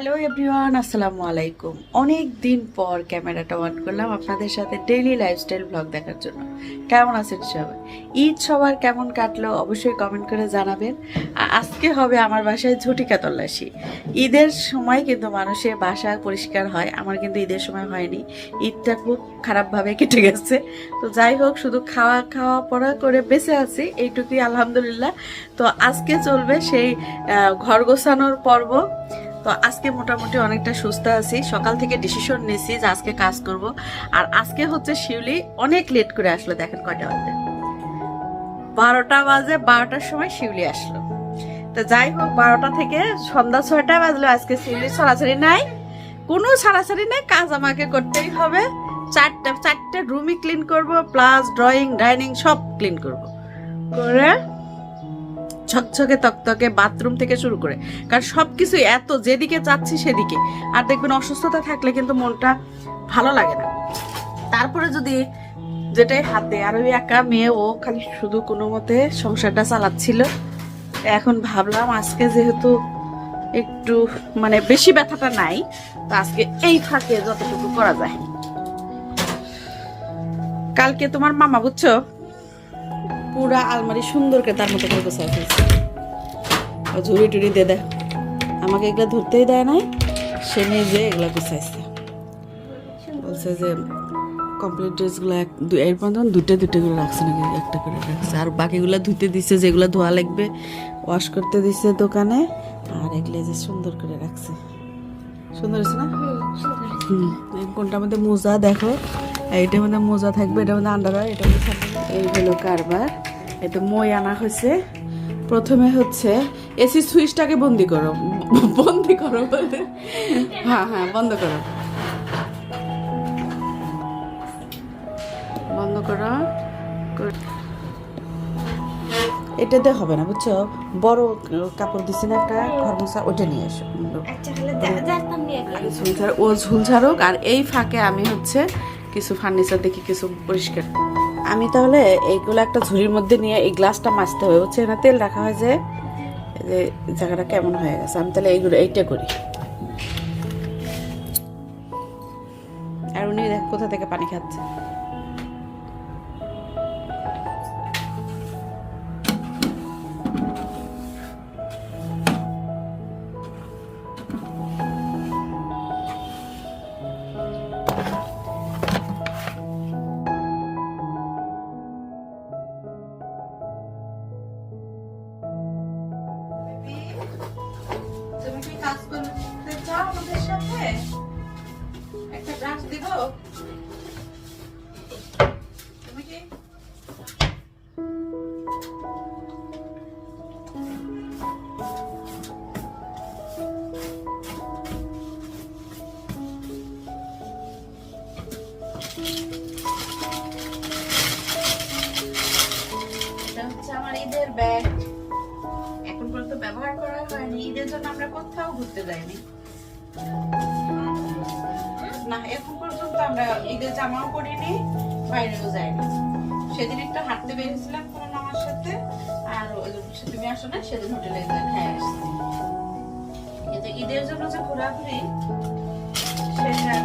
Hello everyone আসসালামু আলাইকুম। অনেক দিন পর ক্যামেরাটা অন করলাম আপনাদের সাথে ডেইলি লাইফস্টাইল ব্লগ দেখার জন্য। কেমন আছেন সবাই? ঈদ সবার কেমন কাটলো অবশ্যই কমেন্ট করে জানাবেন। আজকে হবে আমার বাসায় ঝুটিকা তল্লাশি। ঈদের সময় কিন্তু মানুষের বাসা পরিষ্কার হয়, আমার কিন্তু ঈদের সময় হয়নি। ঈদটা খুব খারাপভাবে কেটে গেছে। তো যাই হোক, শুধু খাওয়া খাওয়া পড়া করে বেঁচে আছি, এইটুকুই আলহামদুলিল্লাহ। তো আজকে চলবে সেই ঘর গোছানোর পর্ব। তো আজকে মোটামুটি অনেকটা সুস্থ আছি। সকাল থেকে ডিসিশন নিয়েছি যে আজকে কাজ করব। আর আজকে হচ্ছে শিউলি অনেক লেট করে আসলো, দেখেন কয়টা বাজে। বারোটা বাজে, বারোটার সময় শিউলি আসলো। তো যাই হোক, বারোটা থেকে সন্ধ্যা ছয়টা বাজলো, আজকে শিউলি ছড়াছড়ি নাই। কোনো ছাড়াছাড়ি নাই, কাজ আমাকে করতেই হবে। চারটা, চারটে রুমই ক্লিন করব প্লাস ড্রয়িং ডাইনিং সব ক্লিন করব। করে ঝকঝকে তকতকে বাথরুম থেকে শুরু করে। কারণ সবকিছু এত, যেদিকে চাচ্ছি সেদিকে। আর দেখবেন অসুস্থতা থাকলে কিন্তু মনটা ভালো লাগে না। তারপরে যদি যেটাই হাত আর ওই একা মেয়ে, ও খালি শুধু কোনো মতে সংসারটা চালাচ্ছিল। এখন ভাবলাম আজকে যেহেতু একটু মানে বেশি ব্যথাটা নাই, তো আজকে এই ফাঁকে যতটুকু করা যায়। কালকে তোমার মামা, বুঝছ? পুরা আলমারি সুন্দর করে তার মতো করে গোছায় ফেলছে। ঝুড়ি টুড়ি দিয়ে দেয় আমাকে এগুলো ধরতেই দেয় নাই সে নিজে এগুলো গুছাইছে। বলছে যে কমপ্লিট ড্রেসগুলো এক এর মতন দুটো দুটো করে রাখছে নাকি একটা করে রাখছে। আর বাকিগুলো ধুতে দিছে যেগুলো ধোয়া লাগবে ওয়াশ করতে দিছে দোকানে আর এগুলো যে সুন্দর করে রাখছে। সুন্দর হয়েছে না? হুম, কোনটার মধ্যে মোজা দেখো এইটার মধ্যে মোজা থাকবে এটার মধ্যে আন্ডার এটার মধ্যে থাকবে। এই হলো কারবার। এটা মই আনা হয়েছে প্রথমে হচ্ছে এসি সুইচটাকে বন্দি করো। বন্দি করো বলে। হ্যাঁ হ্যাঁ বন্ধ করো। বন্ধ করো। এটাতে হবে না বুঝছ? বড় কাপড় দিছি না একটা ঘর মোছা ওটা নিয়ে এসো। আচ্ছা তাহলে যা- যাতাম নিয়ে গেলাম। ঝুল ঝাড় ও ঝুল ঝাড়ুক আর এই ফাঁকে আমি হচ্ছে কিছু ফার্নিচার দেখি কিছু পরিষ্কার আমি তাহলে এইগুলো একটা ঝুড়ির মধ্যে নিয়ে এই গ্লাসটা মাজতে হবে হচ্ছে না? তেল রাখা হয় যে জায়গাটা কেমন হয়ে গেছে। আমি তাহলে এইগুলো এইটা করি। আর উনি দেখ কোথা থেকে পানি খাচ্ছে। কোথাও ঘুরতে যাইনি। না, এখন পর্যন্ত আমরা ঈদের জামাও করিনি বাইরেও যাইনি। সেদিন একটু হাঁটতে বেরিয়েছিলাম কোনো আমার সাথে, আর ওই তুমি আসো না সেদিন হোটেলে খেয়ে আসছি। কিন্তু ঈদের জন্য যে ঘোরাঘুরি, সেটা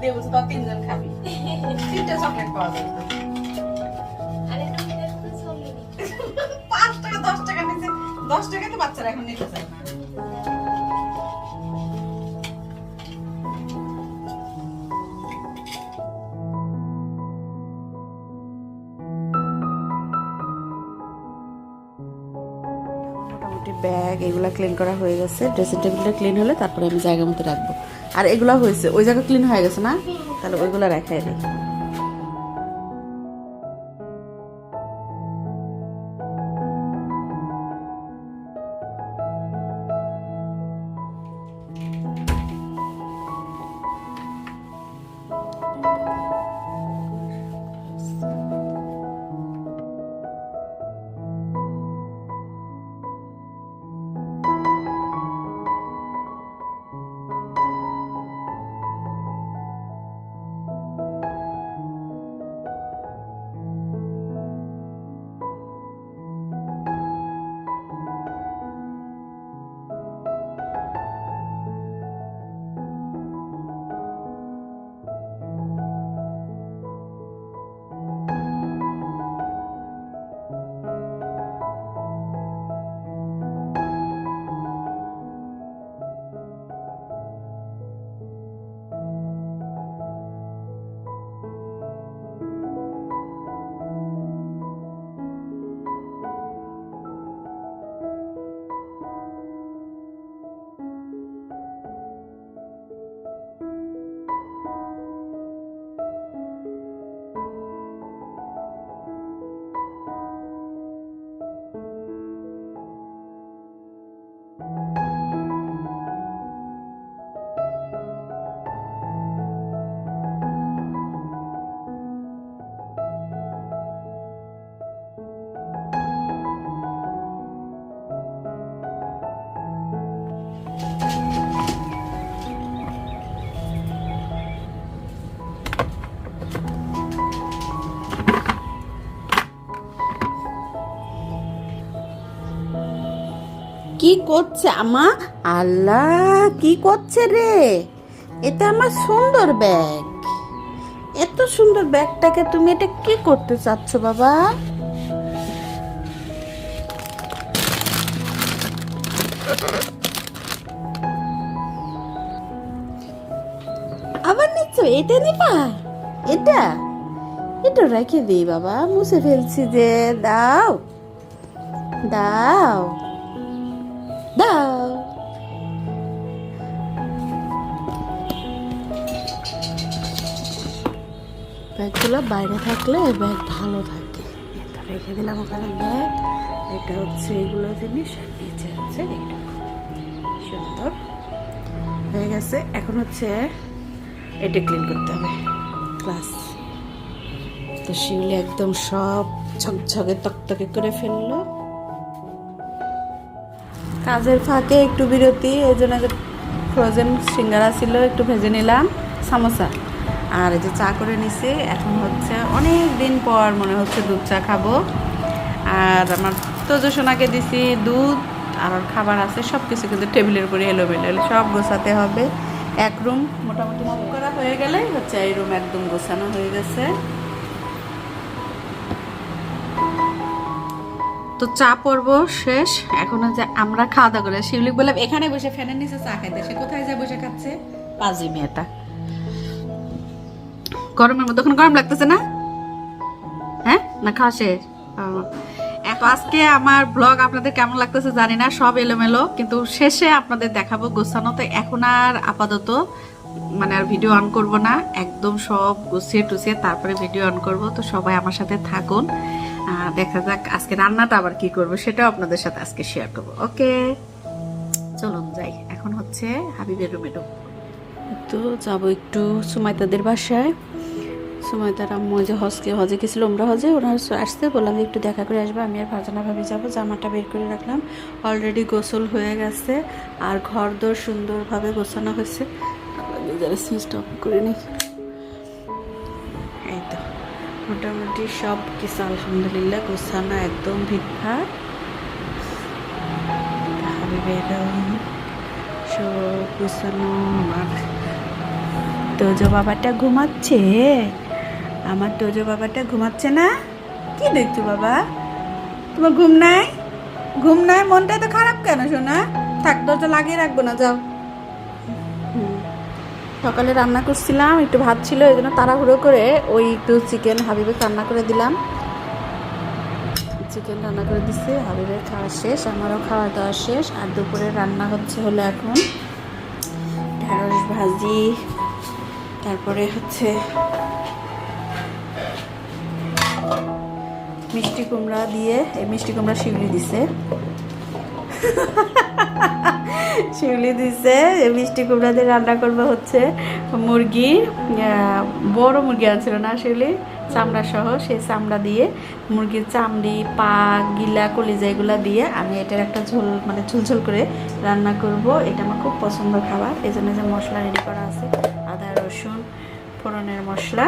দিয়ে বলছে তো তিনজন খাবি। তিনটে চকলেট পাওয়া যেত আরে তুমি দেখো তো ছবি নেই। পাঁচ টাকা দশ টাকা নিচে দশ টাকা বাচ্চারা এখন নিতে চায় না। মোটামুটি ব্যাগ এগুলো ক্লিন করা হয়ে গেছে। ড্রেসিং টেবিলটা ক্লিন হলে তারপরে আমি জায়গা মতো রাখব। আর এগুলো হয়েছে ওই জায়গা ক্লিন হয়ে গেছে না? তাহলে ওইগুলো রেখাই দিই কি করছে আমা? আল্লাহ, কি করছে রে? এটা আমার সুন্দর ব্যাগ। এত সুন্দর ব্যাগটাকে তুমি এটা কি করতে চাচ্ছ বাবা? আবার নিচ্ছ? এটা নিবা? এটা? এটা রেখে দিই বাবা, মুছে ফেলছি যে, দাও। দাও। ব্যাগগুলো বাইরে থাকলে ব্যাগ ভালো থাকে। এটা রেখে দিলাম ওখানে ব্যাগ এটা হচ্ছে এগুলো জিনিস নিচে হচ্ছে সুন্দর। হয়ে গেছে। এখন হচ্ছে এটা ক্লিন করতে হবে। ক্লাস তো শিউলি একদম সব ঝকঝকে তকতকে করে ফেলল। কাজের ফাঁকে একটু বিরতি, এই জন্য ফ্রোজেন সিঙ্গারা ছিল একটু ভেজে নিলাম। সামোসা। আর এই যে চা করে নিছি, এখন হচ্ছে অনেক দিন পর মনে হচ্ছে দুধ চা খাব। আর আমার তোজো সোনাকে দিছি দুধ, আর খাবার আছে সব কিছু কিন্তু টেবিলের উপরে এলোমেলো সব গোছাতে হবে। এক রুম মোটামুটি মুখ করা হয়ে গেলে হচ্ছে এই রুম একদম গোছানো হয়ে গেছে। তো চা পর্ব শেষ, এখন যে আমরা খাওয়া দাওয়া করে শিবলিক বললাম, এখানে বসে ফ্যানের নিচে চা খাইতে। সে কোথায় যায় বসে খাচ্ছে? পাজি মেয়েটা। গরমের মধ্যে এখন গরম লাগতেছে না? হ্যাঁ? না, খাওয়া শেষ। এখন আজকে আমার ব্লগ আপনাদের কেমন লাগতেছে জানি না, সব এলোমেলো, কিন্তু শেষে আপনাদের দেখাবো গোছানো। তো এখন আর আপাতত মানে আর ভিডিও অন করব না, একদম সব গুছিয়ে টুছিয়ে তারপরে ভিডিও অন করব। তো সবাই আমার সাথে থাকুন। দেখা যাক আজকে রান্নাটা আবার কি করব, সেটাও আপনাদের সাথে আজকে শেয়ার করব। ওকে? চলুন যাই। এখন হচ্ছে হাবিবের রুমে তো যাব একটু সুমাইতাদের বাসায়। সুমাইতার আম্মু ওই যে হজকে, হজে গেছিল আমরা হজে। ওরা আসতে বললাম যে একটু দেখা করে আসব, আমি আর ভাজনা ভাবি যাব, জামাটা বের করে রাখলাম। অলরেডি গোসল হয়ে গেছে, আর ঘর দর সুন্দরভাবে গোছানো হয়েছে। যারা সুইচটা করে নিই। এই তো, মোটামুটি সব কিছু আলহামদুলিল্লাহ, গোছানো একদম হাবিবের সব গোছানো আমার তোজো বাবাটা ঘুমাচ্ছে আমার তোজো বাবাটা ঘুমাচ্ছে না? কি দেখছ বাবা? তোমার ঘুম নাই? ঘুম নাই? মনটা তো খারাপ কেন শোনা থাক দরজা লাগিয়ে রাখব না, যাও। সকালে রান্না করছিলাম, একটু ভাত ছিল ওই জন্য তাড়াহুড়ো করে ওই একটু চিকেন হাবিবে রান্না করে দিলাম। চিকেন রান্না করে দিছি, হাবিবের খাওয়া শেষ, আমারও খাওয়া দাওয়া শেষ, আর দুপুরে রান্না হচ্ছে হলো এখন ঢেঁড়স ভাজি, তারপরে হচ্ছে মিষ্টি কুমড়া দিয়ে, এই মিষ্টি কুমড়া শিউলি দিছে। শিউলি দিছে মিষ্টি কুমড়া দিয়ে রান্না করব হচ্ছে মুরগি। বড় মুরগি আনছিল না শিউলি? চামড়া সহ, সেই চামড়া দিয়ে মুরগির চামড়ি, পা, গিলা, কলিজা এগুলা দিয়ে আমি এটার একটা ঝোল মানে ঝোলঝোল করে রান্না করব। এটা আমার খুব পছন্দ খাবার এই জন্য যে মশলা রেডি করা আছে, আদা, রসুন, ফোড়নের মশলা।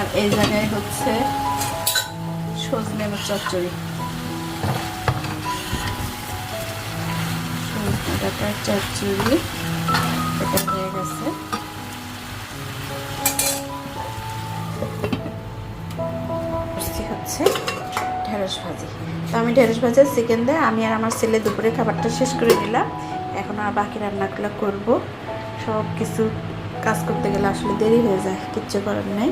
আর এই জায়গায় হচ্ছে সজনে চচ্চড়ি। ডাটার চচ্চড়ি এটা হয়ে গেছে। হচ্ছে ঢেঁড়স ভাজি। তো আমি ঢেঁড়স ভাজা চিকেন দিয়ে আমি আর আমার ছেলে দুপুরে খাবারটা শেষ করে নিলাম। এখন আর বাকি রান্নাগুলো করব। সব কিছু কাজ করতে গেলে আসলে দেরি হয়ে যায়, কিচ্ছু করার নেই।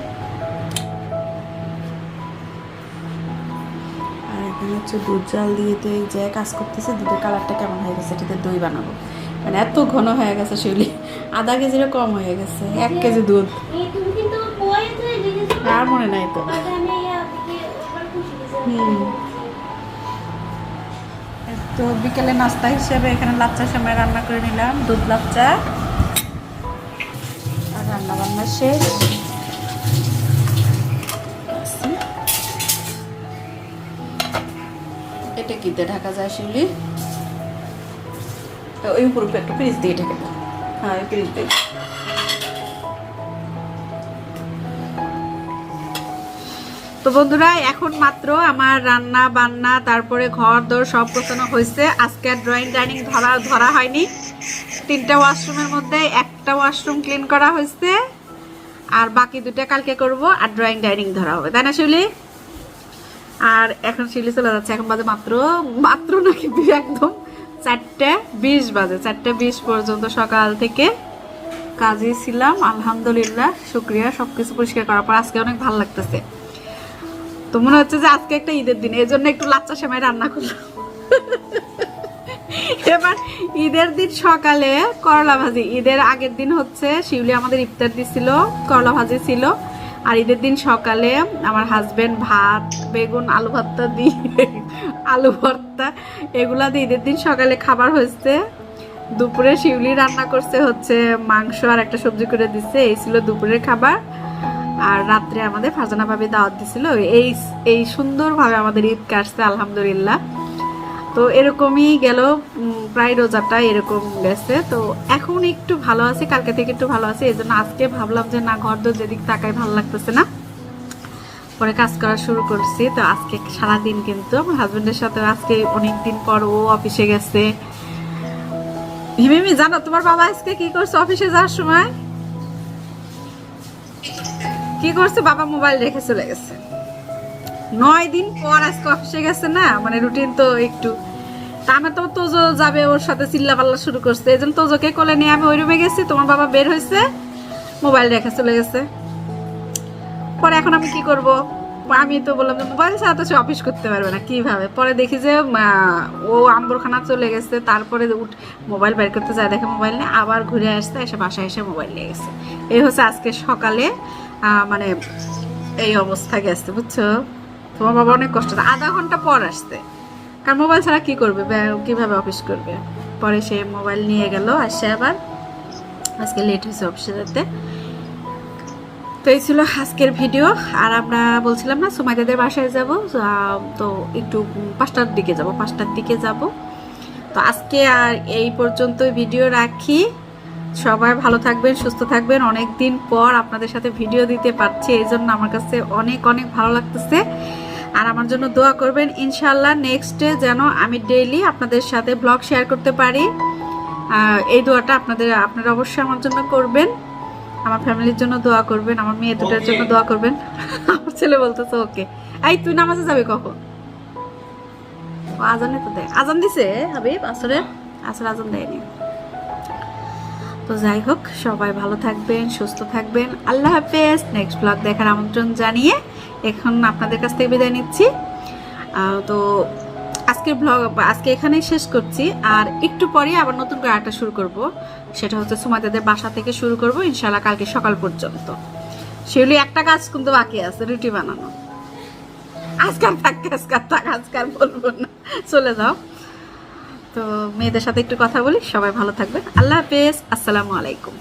এখানে হচ্ছে দুধ জাল দিয়ে তো এই যে কাজ করতেছে, দুধের কালারটা কেমন হয়ে গেছে এটাতে দই বানাবো। মানে এত ঘন হয়ে গেছে শিউলি আধা কেজিরও কম হয়ে গেছে, এক কেজি দুধ। আর মনে নাই তো। হুম। তো বিকেলে নাস্তা হিসেবে এখানে লাচ্চা সময় রান্না করে নিলাম, দুধ লাচ্চা। আর রান্না বান্না শেষ। এটা কি? দিয়ে ঢাকা যায় শিউলি? ওই উপর একটা ফ্রিজ দিয়ে ঢেকে হ্যাঁ ওই ফ্রিজ দিয়ে। তো বন্ধুরা, এখন মাত্র আমার রান্না, বান্না, তারপরে ঘর দর সব গোছানো হয়েছে। আজকে আর ড্রয়িং ডাইনিং ধরা ধরা হয়নি। তিনটা ওয়াশরুমের মধ্যে একটা ওয়াশরুম ক্লিন করা হয়েছে। আর বাকি দুটা কালকে করব, আর ড্রয়িং ডাইনিং ধরা হবে। তাই না, শিউলি? আর এখন শিউলি চলে যাচ্ছে, এখন বাজে মাত্র মাত্র নাকি একদম চারটে বিশ বাজে, চারটে বিশ পর্যন্ত সকাল থেকে কাজে ছিলাম, আলহামদুলিল্লাহ, শুক্রিয়া, সবকিছু পরিষ্কার করার পর আজকে অনেক ভালো লাগতেছে। তো মনে হচ্ছে যে আজকে একটা ঈদের দিন, এই জন্য একটু লাচ্চা সেমাই রান্না করলাম। এবার ঈদের দিন সকালে করলা ভাজি, ঈদের আগের দিন হচ্ছে, শিউলি আমাদের ইফতার দিছিল, করলা ভাজি ছিল। আর ঈদের দিন সকালে আমার হাজবেন্ড ভাত, বেগুন, আলু ভর্তা দিয়ে, আলু ভর্তা, এগুলা দিয়ে ঈদের দিন সকালে খাবার হয়েছে। দুপুরে শিউলি রান্না করছে হচ্ছে মাংস আর একটা সবজি করে দিচ্ছে এই ছিল দুপুরের খাবার। আর রাত্রে আমাদের ফারজানা ভাবি দাওয়াত দিছিল, এই এই সুন্দরভাবে আমাদের ঈদ কাটছে, আলহামদুলিল্লাহ। তো এরকমই গেল প্রায় রোজাটা এরকম গেছে। তো এখন একটু ভালো আছে, কালকে থেকে একটু ভালো আছে এই জন্য আজকে ভাবলাম যে না, ঘর দোর যেদিক তাকাই ভালো লাগতেছে না। পরে কাজ করা শুরু করছি, তো আজকে সারাদিন কিন্তু আমার হাজবেন্ডের সাথে আজকে অনেক দিন পর ও অফিসে গেছে। হিমিমি, জানো তোমার বাবা আজকে কি করছে অফিসে যাওয়ার সময়? কি করছে? বাবা মোবাইল রেখে চলে গেছে। নয় দিন পর আজকে অফিসে গেছে না মানে রুটিন তো একটু তা আমার তো তোজো যাবে, ওর সাথে চিল্লা পাল্লা শুরু করছে। এই জন্য তোজোকে কোলে নিয়ে আমি ওই রুমে গেছি, তোমার বাবা বের হয়েছে, মোবাইল রেখে চলে গেছে। পরে এখন আমি কি করব? আমি তো বললাম যে মোবাইল ছাড়া তো সে অফিস করতে পারবে না, কীভাবে? পরে দেখি যে ও আম্বরখানা চলে গেছে, তারপরে উঠ, মোবাইল বের করতে যায়, দেখে মোবাইল নিয়ে আবার ঘুরে আসতে এসে বাসায় এসে মোবাইল নিয়ে গেছে। এই হচ্ছে আজকে সকালে মানে এই অবস্থা গেছে, বুঝছ? তোমার বাবা অনেক কষ্ট আধা ঘণ্টা পর আসতে কারণ মোবাইল ছাড়া কি করবে? কীভাবে অফিস করবে? পরে সে মোবাইল নিয়ে গেল, আসে আবার। আজকে লেট হয়েছে অফিসে যেতে। তো এই ছিল আজকের ভিডিও আর আমরা বলছিলাম না, সুমাইদাদের বাসায় যাব। তো একটু পাঁচটার দিকে যাব, পাঁচটার দিকে যাব। তো আজকে আর এই পর্যন্ত ভিডিও রাখি। সবাই ভালো থাকবেন, সুস্থ থাকবেন। অনেক দিন পর আপনাদের সাথে ভিডিও দিতে পারছি, এই জন্য আমার কাছে অনেক অনেক ভালো লাগতেছে। আর আমার জন্য দোয়া করবেন ইনশাল্লাহ নেক্সট ডে যেন আমি ডেইলি আপনাদের সাথে ব্লগ শেয়ার করতে পারি। এই দোয়াটা আপনাদের আপনারা অবশ্যই আমার জন্য করবেন। আমার ফ্যামিলির জন্য দোয়া করবেন আমার মেয়ে দুটার জন্য দোয়া করবেন। আমার ছেলে বলতেছে ওকে এই তুই নামাজে যাবি কখন? আজানে তো দেয় আজান দিছে হাবিব আসরে? আসরে আজান দেয়নি। তো যাই হোক সবাই ভালো থাকবেন সুস্থ থাকবেন। আল্লাহ হাফেজ। নেক্সট ব্লগ দেখার আমন্ত্রণ জানিয়ে এখন আপনাদের কাছ থেকে বিদায় নিচ্ছি। তো আজকের ব্লগ আজকে এখানেই শেষ করছি। আর একটু পরে আবার নতুন করে একটা শুরু করব। সেটা হচ্ছে সুমাতাদের বাসা থেকে শুরু করব ইনশাল্লাহ কালকে সকাল পর্যন্ত। সেগুলি একটা কাজ কিন্তু বাকি আছে, রুটি বানানো। আজকাল থাক আজকাল থাক আজকাল বলব না। চলে যাও। তো মেয়েদের সাথে একটু কথা বলি, সবাই ভালো থাকবে আল্লাহ হাফেজ, আসসালামু আলাইকুম।